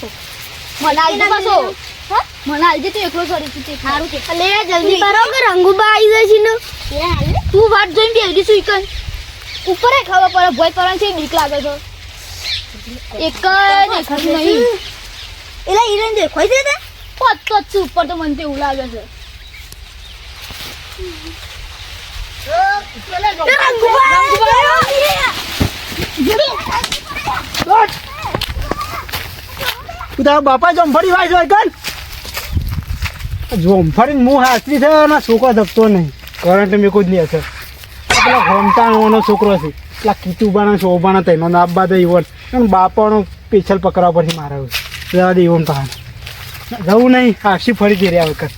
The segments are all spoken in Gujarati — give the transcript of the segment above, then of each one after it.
પાછો મને આલજે પાછો. મને આલજે તું એકલો તું સારું કે અલે જલ્દી કરો કે રંગુબા આવી જશે ને? તું વાત જોઈને બેસી શું ઈકન ઉપર ખબર પડે ભોય કરવાની છે બીક લાગે છે. એક દેખાતું નહીં. એટલે ઈરન દેખાય છે તે? પત તો છે ઉપર તો મને તેવું લાગે છે. રંગુબા તું બાપા જોમફળી વાય જોય કર. જોમફળી મું હાથરી છે અને છોકરો ધપતો નહીં. કરંટ મેં કોઈ જ નહીં અસર પેલા હોમતાનો છોકરો છે. પેલા કીતુબાના શોભાના તૈનો નાબા તો ઈવન અને બાપાનો પેછલ પકડવા પરથી મારે જવા દે ઈવન પાસે જવું નહીં આખી ફરી જઈ રહ્યા વખત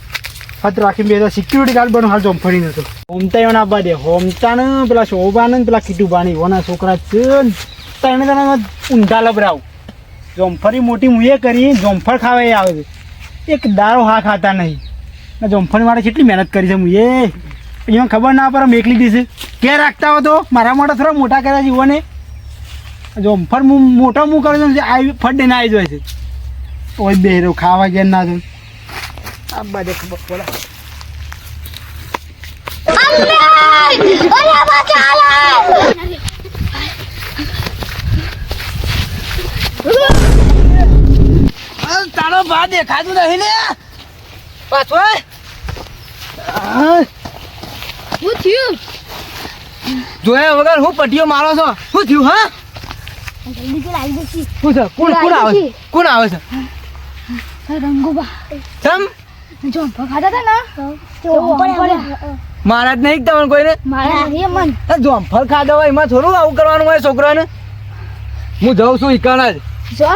હાથ રાખીને બે સિક્યુરિટી ગાર્ડ બનો, હાલ જોમફળી નતો. હોમતા એના આબા દે હોમતાને પેલા શોભાને ને પેલા કીતુબાની ઓના છોકરા છે ને. તને તને ઊંધા લબરાવ. જોમફળી મોટી મુએ કરી, જોમફળ ખાવા એ આવે છે. એક દારો હા ખાતા નહીં. ને જોમફળ માટે કેટલી મહેનત કરી છે મુએ એમાં ખબર ના પડે મેકલી દીધી કે રાખતા હો તો? મારા માટે થોડા મોટા કર્યા છે ને જોમફળ હું મોટો મું કરું છું આવી ફટ ના આવી જાય છે. ઓય બે ખાવા ગયા ના જોઈ આ બધે પડે અરે ભા દેખાતું નહીં ને. પાછો શું થયું? જોયા વગર હું પટીઓ મારો છો? શું થયું હા? જલ્દી કે આવી જશે. શું છે? કોણ કોણ આવે છે કોણ આવે છે? રંગુબા. તમ જો ખાતા હતા ને? મારા જ નહીં તમને કોઈને? મારા નહીં મન આ જોમફળ ખાધા હોય એમાં થોડું આવું કરવાનું હોય છોકરાને. હું જાઉં છું ઈકાન જ. તો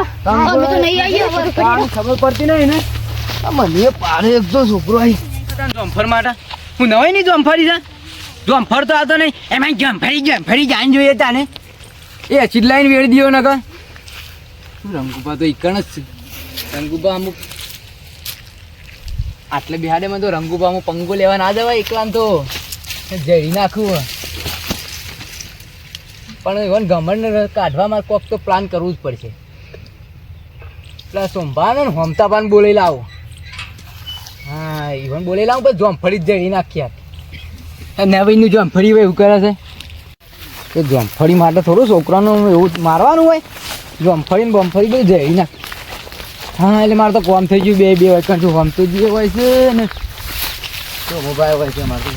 ખબર પડતી નહીં ને. આ મને પારે એક જો છોકરો આવી જોમફળ માટે હું નવાઈ નહીં જોમફળી છે? જોમફળ તો આવતો નહીં. એમાં જમફળી જમફળી જાણ જોઈએ તાને. એ અચીત લાઈન વેળી દીધો નકર. રંગુબા તો એકણ જ છે. રંગુબા અમુક આટલે બિહાડેમાં તો રંગુબા અમુક પંગો લેવા ના જવાય એકલામ તો. જડી નાખું પણ ઇવન ગમણ કાઢવામાં કોક તો પ્લાન કરવું જ પડશે. પેલા સોમભાન હોમતાબાન બોલી લાવો. હા, ઈવન બોલી લાવું પછી જોમફળી જ નાખ્યા નવીનનું જોમફળી હોય એવું કરે છે. એ જોમફળી માટે થોડું છોકરાનું એવું મારવાનું હોય. જોમફળી ને બોમફળી બધું જડી નાખ. હા, એટલે મારે તો કોમ થઈ ગયું, બે બે હોય છું હોમ તો જે હોય છે ને. તો મોબાઈલ હોય છે મારું.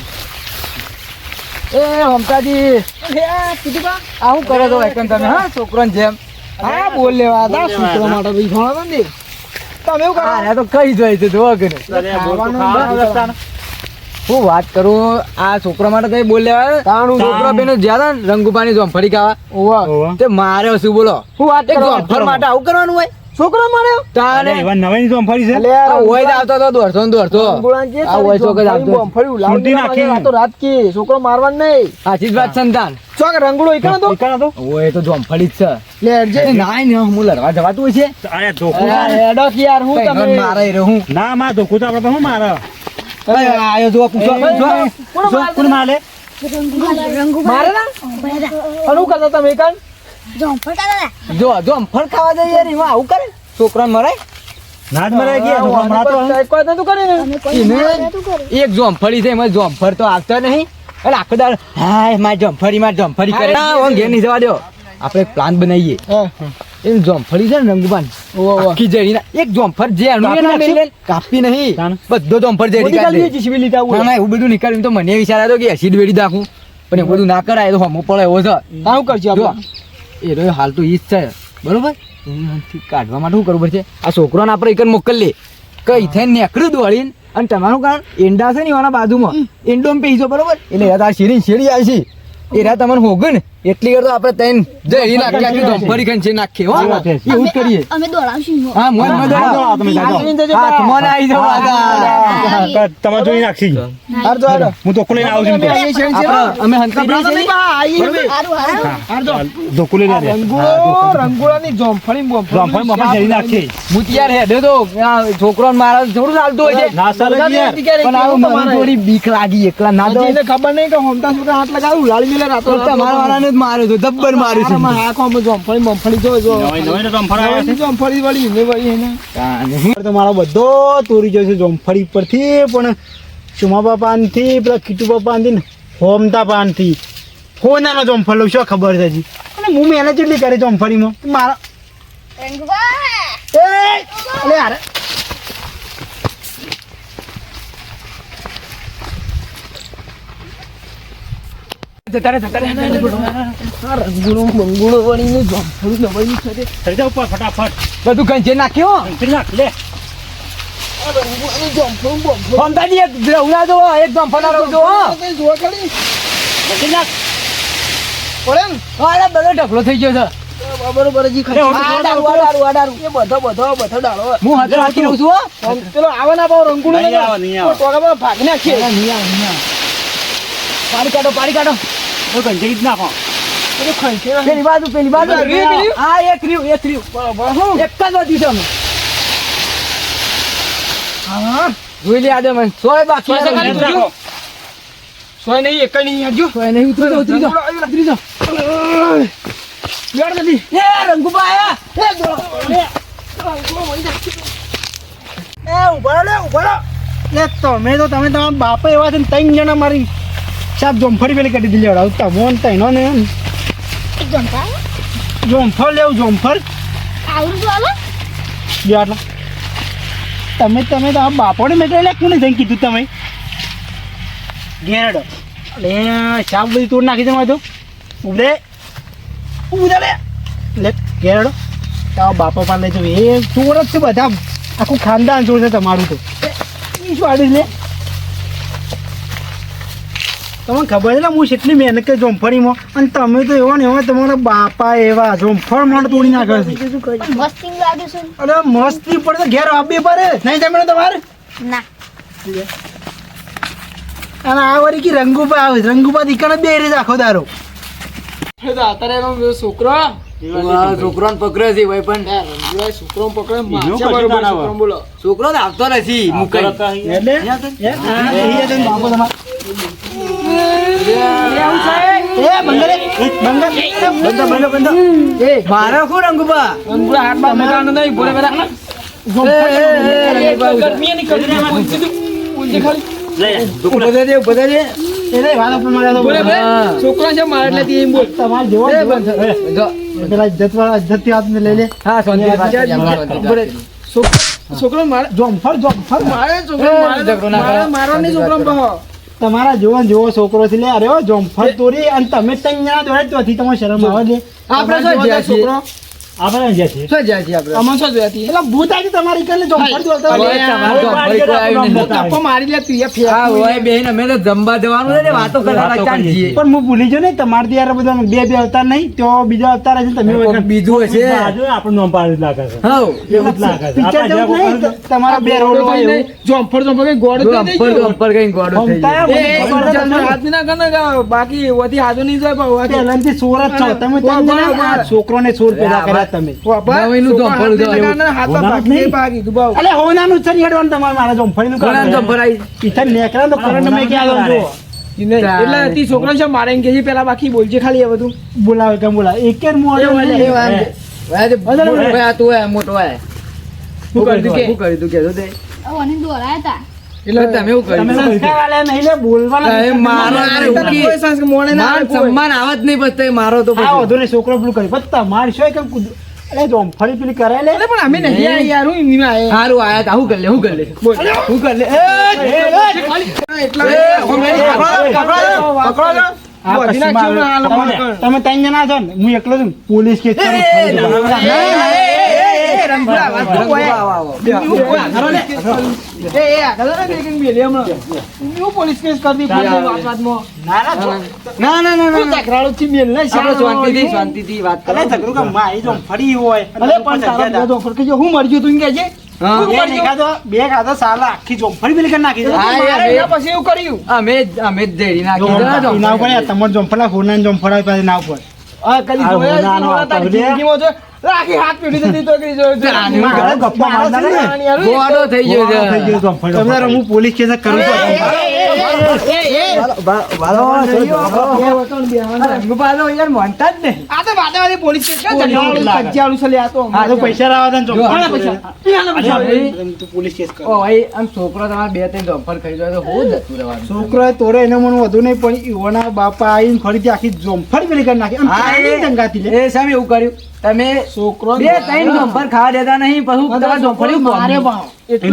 એ હોમતાજી. આ હું કરે તો વાયકન તમે, હા? છોકરાને જેમ. હા બોલ લેવા હતા છોકરા માટે ભાઈ ઘણો ને તમે એવું કરો. તો કઈ જાય છે જોવા કરે હું વાત કરું આ છોકરા માટે કઈ બોલ લેવા છોકરા બેનો જ્યાં ને રંગુપાની જોમફળી ખાવા. તે મારે શું બોલો. હું વાત જોમફળ માટે આવું કરવાનું હોય? છોકરા માર્યો? તારે નવાની જોમફળી છે? આ હોય જ આવતો તો દોડતો ને દોડતો. આ હોય ચોક જ આવતો. સુંટી નાખી. છોકરો મારવાનું નહીં. સાચી વાત સંતાન. ચોક રંગડો એકણ તો? ઈકાનો તો? ઓય તો જોમફળી જ છે. લે અરજે એ ના ને હું લડવા જવાતું હોય છે. અરે ધોકું અરે હેડો યાર હું તમે મારે રે હું ના માં ધોકું તો આપણે તો શું મારે? અરે આયો જો પૂછો કોણ માલે રંગુ મારે? ના? અનુ કરતા તમે કાઢા જો જોમફળ ખાવા જાય યાર એમાં આવું કરે? છોકરાને મરાય? નાદ મરાય ગયા એક જોમફળી છે એમાં જોમફળ તો આવતો નહીં. અને આખો દાડ હાય માર જોમફળી માર જોમફળી કરે. ના ઓમ ઘેર નહીં જવા દો. આપણે એક પ્લાન બનાવીએ. એમ જોમફળી છે ને રંગુબાન આખી જડી ના. એક જોમફળ જે એના મેલે કાપી નહીં. બધો જોમફળ જડી નીકાળી ના ના એવું બધું નીકળ્યું. તો મને વિચાર આવ્યો કે એસિડ વેડી નાખું. પણ એવું બધું ના કરાય તો હમું પડે એવો છે. તારું કરજો આપણે? એ રહ્યો હાલ તો ઈ જ છે. બરોબર? એનાથી કાઢવા માટે શું કરવું પડશે? આ છોકરાને આપણે એક મોકલીએ કઈ થઈને નેકડું દોડીને. અને તમારું કારણ એંડા છે ને એના બાજુમાં. એંડોમાં પીજો બરોબર? એટલે આ શેરી શેરી આવી છે એ રહ્યા તમને હોગન. ને એટલી વાર તો આપણે તૈન જઈ નાખીએ આખી ધમફરી છે નાખીએ હો. એવું કરીએ. અમે દોડાવશું હા મોન હા, દોડાવો તમે. હા આવી જાવ આગળ. તમે જોઈ નાખશી હાર તો હાર હું ધોકું લઈને આવું છું. તો. આપણે અમે હંતા ધોકું લઈને આવ્યા. રંગોળો રંગોળાની જોંફળી જોમફળી મફત જરી નાખી હું તૈયાર હેડે તો આ છોકરાને મારા થોડું ચાલતું હોય છે. ના સર પણ આવું મને થોડી બીક લાગી એકલા ના દો એને ખબર નહીં કે હોમતા સુકા હાથ લગાવું લાલ મિલે રાતો રાત. તમારા વાળાને માર્યો તો દબ્બર માર્યો છે. આમાં આંખો આમાં જોમફળી મમફળી જો જો જોમફળી વળી ને વળી એને. તો મારો બધો તોરી જશે છે જોમફળી પરથી પણ સુમા બાપાનથી પેલા કીટુ બાપાનથી ને હોમતા પાનથી હોનાનો જોમફળ લઉં શું ખબર છે હજી? અને હું મહેનત કેટલી કરી જોમફળીમાં મારા એ અલે યાર જતા રે, જતા રે. આ રંગૂળો મંગૂળો વળીને જોમફળી નવાઈની છે તે. ચડી ફટાફટ. બધું કંચે નાખ્યો? ચડી નાખ લે. ફોમતાજી એક રવડા જો એક જમફળના રવ જો જોવા ખાલી. ચડી નાખ. પડે અરે બધો ઢગલો થઈ ગયો છે. બરોબર. એ બધો બધો બધો દાડો. હું હાથે રાખી રહું છું પેલો આવે ના પાવ રંગુલો નહીં આવે, નહીં આવે. ભાગ નાખીએ. પાડી કાઢો પાડી કાઢો. તો કંચી જ નાખો પેલી બાજુ પેલી બાજુ. હા એક રહ્યું એક રહ્યું. બરોબર. હું? એક જ વધી છે હા જોઈ લે આદે મને. સોય બાકી સોય નહીં એક નહીં હજુ સોય નહીં ઉતરી જાઓ, ઉતરી જાઓ, ઉતરી જાઓ. બેડ નથી એ રંગુબા આયા એ દોડો. એ. ઊભા તમે તો તમે તમારા બાપા એવા છે ને ત્રણ જણા મારી સાહેબ જોમફળી પેલી કાઢી દીધી આવતા મોન ને તૈનો ને જોમફળ લેવું જોમફળ હાલો આટલા. તમે તમે તો આ બાપોને મેં એટલે કોને જઈને કીધું તમે? ઘેરડો. અલે, શાક બધી તોડ નાખી દેવા તો. ઉભરે ઉભરે લે. લે, ઘેરડો. તો બાપો પાસે લઈ જવું એ ચોર જ છે બધા આખું ખાનદાન ચોર છે તમારું તો. એ શું આડી લે? તમને ખબર છે ને હું કેટલી મહેનત કરી જોમફળીમાં અને તમે તો એવા ને એવા તમારા બાપા એવા જોમફળ મને તોડી નાખે છે. મસ્તી લાગે છે અરે મસ્તી પડે તો ઘેર આપી પડે. નહીં જમે તમારે? ના. અને આ વળી કે રંગુબા આવે. રંગુબા દીકરા બે રે આખો દારો. છોકરો છોકરો પકડ્યો છે ભાઈ પણ. છોકરો એનો. બોલો. છોકરો આવતો નથી મુકાઈ. એટલે? મારો શું રંગુબા? નહીં બધા બધા દે. છોકરા છે એટલે એમ બોલ. તમારે જેવો. પેલા લઈ લે. હા. છોકરો મારે મારે મારે મારવાની તમારા જોવો જોવો છોકરો થી લે અરે જોમફળ તોડી અને તમે ત્રણ જણા દોડે તો તમારે શરમ આવે છે. આપણે શું તમારા જ્યાં છીએ? આપણે જ્યાં છીએ. શું જાય છે આપણે અમાર શું જોયા હતી? એટલે ભૂત આવી તમારી કને જોમફળ દોડતા અરે, હોય. તમારે તો ભાઈ કોઈ આવ્યું ભૂત નથી. ટપ્પો મારી લે તું એ હા હોય બેન અમે તો જમવા જવાનું છે ને વાતો કરવા વાતો છીએ પણ હું ભૂલી ગયો ને તમારે ત્યાં બધા બે બે અવતાર નહીં તો બીજો અવતાર હશે તમે બીજું હશે બાજુ આપણું નામ પાડી લાગે છે હઉ. એવું જ લાગે છે આપણે જેવું નહીં તમારા બે રોડ હોય કઈ થઈ જાય. બાકી વધી હાજુ નહીં જાય પણ ચોર જ છો તમે છોકરોને સોર પેદા કર્યા તમે. નવીનું. અલે હોનાનું છે હેડવાનું તમારે મારા જોમફળીનું કામ ઘણાને છે. જમફળ આવી. ઈથા નેકરા તો કરંટ મેં ક્યાં જો એટલે તી છોકરા છે મારે એમ કે પેલા બાકી બોલજે ખાલી એ બધું બોલાવે કે બોલાવે. એક જ મોડે મોટો શું કે? શું તું દોરાયા હતા એટલે તમે શું કર્યું નહીં બોલવાના મારો. સન્માન આવત નહીં તો વધુ ને છોકરો પેલું કરી. પણ તમારે શું કેમ કૂદ અરે પેલી કરાય લે. પણ અમે નહીં યાર હું માં આયા. આયા તા હું કરી લે હું કરી લે. હું કરી લે. તમે- કર. ત્રણ જણા છો ને હું એકલો છું પોલીસ કરું કે હું મરી ગયો તું એમ કહેજે. બે ખાધો, સાલા આખી જોમફળી પેલી કરી નાખી છે. હા, યાર, મારે એ- એના પછી એવું કર્યું તમારે જોમફળા હોના જોમફળા પાસે ના ઉપર રાખી હાથ પીડી જતી તો કરી જોયું જ ગપ્પા મારતા ને. ગોળો થઈ ગયો થઈ ગયો તો તમને હું પોલીસ કેસ કરું છું. વાલો યાર માનતા જ નહીં આ તો વાતાવાળી પોલીસ કેસ કે પોલીસ જગ્યાવાળું છે લે આ તો આ તો પૈસા રાવા દન ચોખ્ખા. પૈસા? તું પોલીસ કેસ કર. ઓ ભાઈ આમ છોકરો તમારે બે ત્રણ જોફર ખાઈ જાય તો હું જતું રહેવાનું. છોકરો તોરે એને મને વધુ નહીં પણ ઈવોના બાપા આવીને ફરીથી આખી જોમફળી પેલી કરી નાખી. આમ એ- લે. એ સામે એવું કર્યું. તમે છોકરો બે ત્રણ જમ્પર ખાવા દેતા નહીં પછી તમારે જમ્પર મારે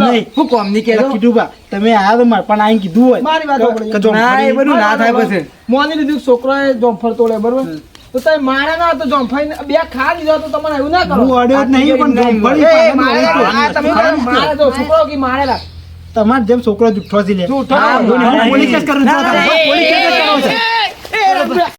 નહીં હું કોમની પેલા કીધું બા તમે આયા તો મારે પણ આઈને કીધું હોય. મારી વાત કે- સાંભળો. કે ના એ બધું ના થાય પછી. મોની લીધું છોકરોએ જોમફળ તોડે બરોબર? તો તમે મારે ના તો જોમફળ બે ખા લીધો તો તમારે એવું ના કરો. હું અડ્યો જ નહીં પણ જોમફળી મારે તમે મારે તો છોકરો કે મારે રાખ જેમ છોકરો જુઠ્ઠો છે લે. જુઠ્ઠો. પોલીસ કેસ કરું પોલીસ કેસ